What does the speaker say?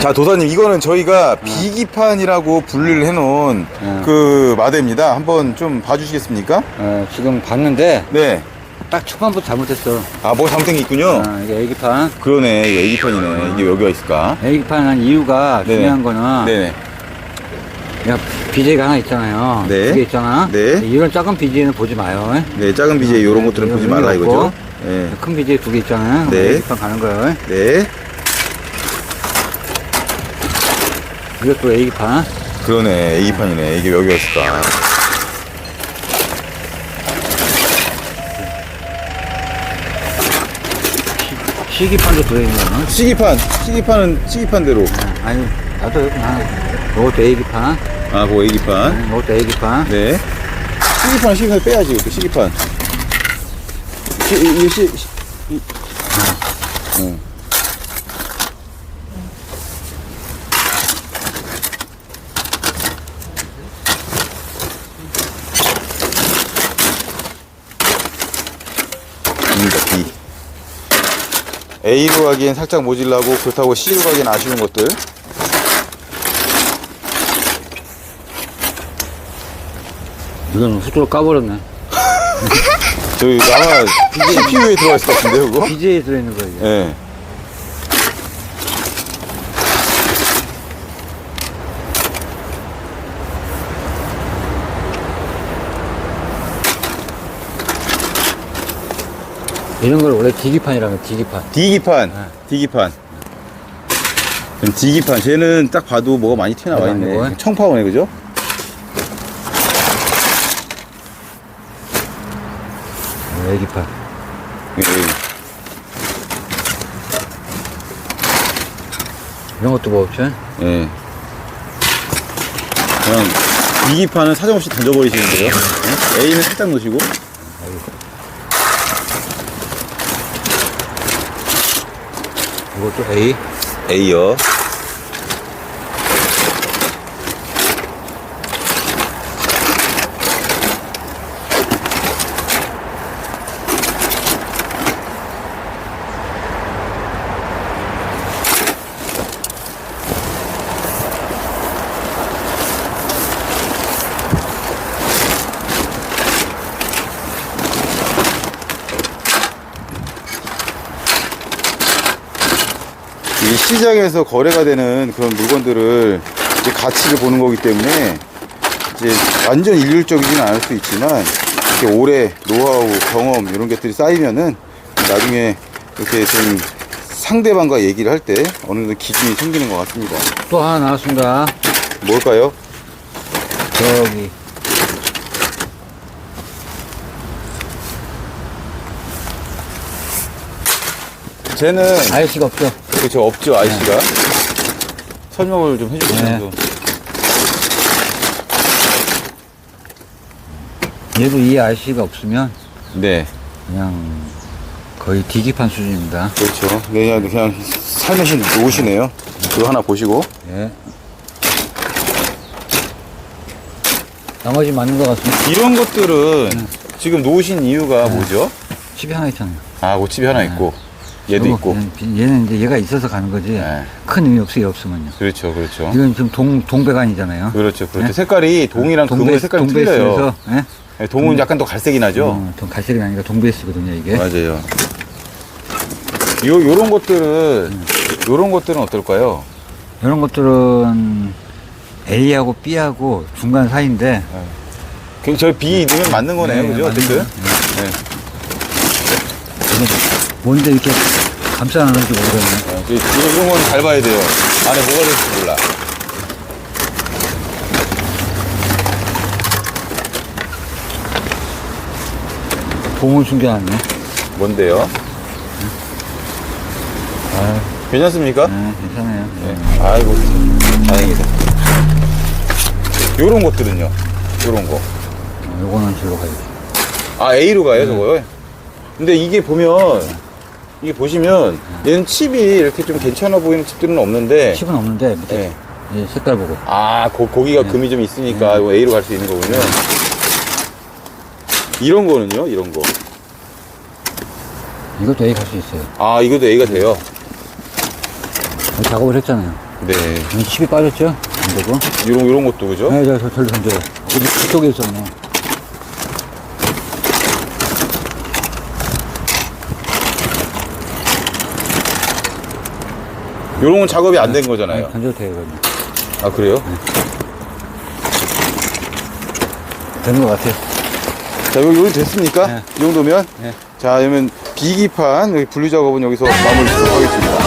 자 도사님 이거는 저희가 비기판이라고 분류를 해놓은 어. 그 마대입니다. 한번 좀 봐주시겠습니까? 어, 지금 봤는데 네. 딱 초반부터 잘못했어. 아뭐 잘못된 게 있군요. 어, 이게 애기판. 그러네. 이게 애기판이네. 이게 여기가 있을까? 애기판 한 이유가 네네. 중요한 거는 네네. 야, BJ가 하나 있잖아요. 네. 두개 있잖아. 네. 이런 작은 BJ는 보지 마요. 네 작은 BJ 이런 것들은 보지 말라 이거죠. 네. 큰 BJ 두 개 있잖아요. 네. 애기판 가는 거예요. 네. 이것도 애기판. 그러네. 애기판이네. 이게 여기가 있을까? 시기판도 들어있는 거는. 시기판. 시기판은 시기판대로. 아니, 나도 나. 이것도 애기판. 아, 그거 애기판. 이것도 애기판. 네. 시기판, 시기판 빼야지, 이것도 시기판. 시, 이, 시, 시, 이. 응. B입니다, B. A로 가기엔 살짝 모질라고 그렇다고 C로 가기엔 아쉬운 것들. 이건 후드로 까버렸네. 저기 아마 CPU에 들어가 있을 것 같은데, 그거? BJ에 들어있는 거 이게. 예. 이런 걸 원래 디기판이라면 디기판. D기판, 네. D기판. 그럼 D기판, 쟤는 딱 봐도 뭐가 많이 튀어나와 네, 있네. 아니고. 청파원에, 그죠? 애기판. 예, 이런 것도 뭐 없지? 예. 예. 그냥 D기판은 사정없이 던져버리시는데요. 예? A는 살짝 놓으시고. 이 것도 A. A요. 이 시장에서 거래가 되는 그런 물건들을 이제 가치를 보는 거기 때문에 이제 완전 일률적이지는 않을 수 있지만 이렇게 오래 노하우 경험 이런 것들이 쌓이면은 나중에 이렇게 좀 상대방과 얘기를 할 때 어느 정도 기준이 생기는 것 같습니다. 또 하나 나왔습니다. 뭘까요? 저기. 쟤는 아저씨가 없죠? 그렇죠 없죠 아이씨가 설명을 좀 해주시면서 얘도 이 아저씨가 없으면 네 그냥 거의 디기판 수준입니다. 그렇죠 네, 그냥 그냥 살며시 놓으시네요. 그거 하나 보시고 예. 나머지 맞는 것 같습니다. 이런 것들은 지금 놓으신 이유가 뭐죠? 집에 하나 있잖아요. 아, 옷집이 하나 있고, 얘도 요거, 있고. 얘는 비- 얘는 이제 얘가 있어서 가는 거지. 네. 큰 의미 없어요, 얘 없으면요. 그렇죠, 그렇죠. 이건 지금 동, 동배관이잖아요. 그렇죠, 그렇죠. 네? 색깔이 동이랑 금의 색깔이 틀려요. 예? 네, 동은 약간 더 갈색이 나죠? 어, 동 갈색이 아니라 동베이스거든요, 이게. 맞아요. 요, 요런 것들은, 요런 것들은 어떨까요? 이런 것들은 A하고 B하고 중간 사이인데, 그, 저 B 넣으면 맞는 거네요, 네, 그죠? 어쨌든. 거예요. 네. 뭔데 이렇게 감싸놨는지 모르겠네. 어, 이- 이런, 이런 건 잘 봐야 돼요. 안에 뭐가 들을지 몰라. 봉을 숨겨놨네. 뭔데요? 아, 괜찮습니까? 네, 괜찮아요. 네. 아이고, 다행이다. 요런 것들은요? 요런 거. 어, 요거는 저로 가야지. 아, A로 가요, 저거요? 근데 이게 보면, 이게 보시면, 얘는 칩이 이렇게 좀 괜찮아 보이는 칩들은 없는데, 칩은 없는데, 밑에 네. 이 색깔 보고. 아, 고, 거기가 네. 금이 좀 있으니까 이거 A로 갈 수 있는 거군요. 이런 거는요, 이런 거. 이것도 A 갈 수 있어요. 아, 이것도 A가 돼요. 작업을 했잖아요. 네. 음, 칩이 빠졌죠? 안 되고. 이런, 이런 것도, 그죠? 네, 저, 저, 절로 던져요. 여기 그쪽에 있었네. 이런 건 작업이 안 된 거잖아요. 네, 던져도 돼요, 이거는. 아, 그래요? 되는 것 같아요. 자, 여기, 여기 됐습니까? 네. 이 정도면? 네. 자, 그러면 비기판, 여기 분류 작업은 여기서 마무리 짓도록 하겠습니다.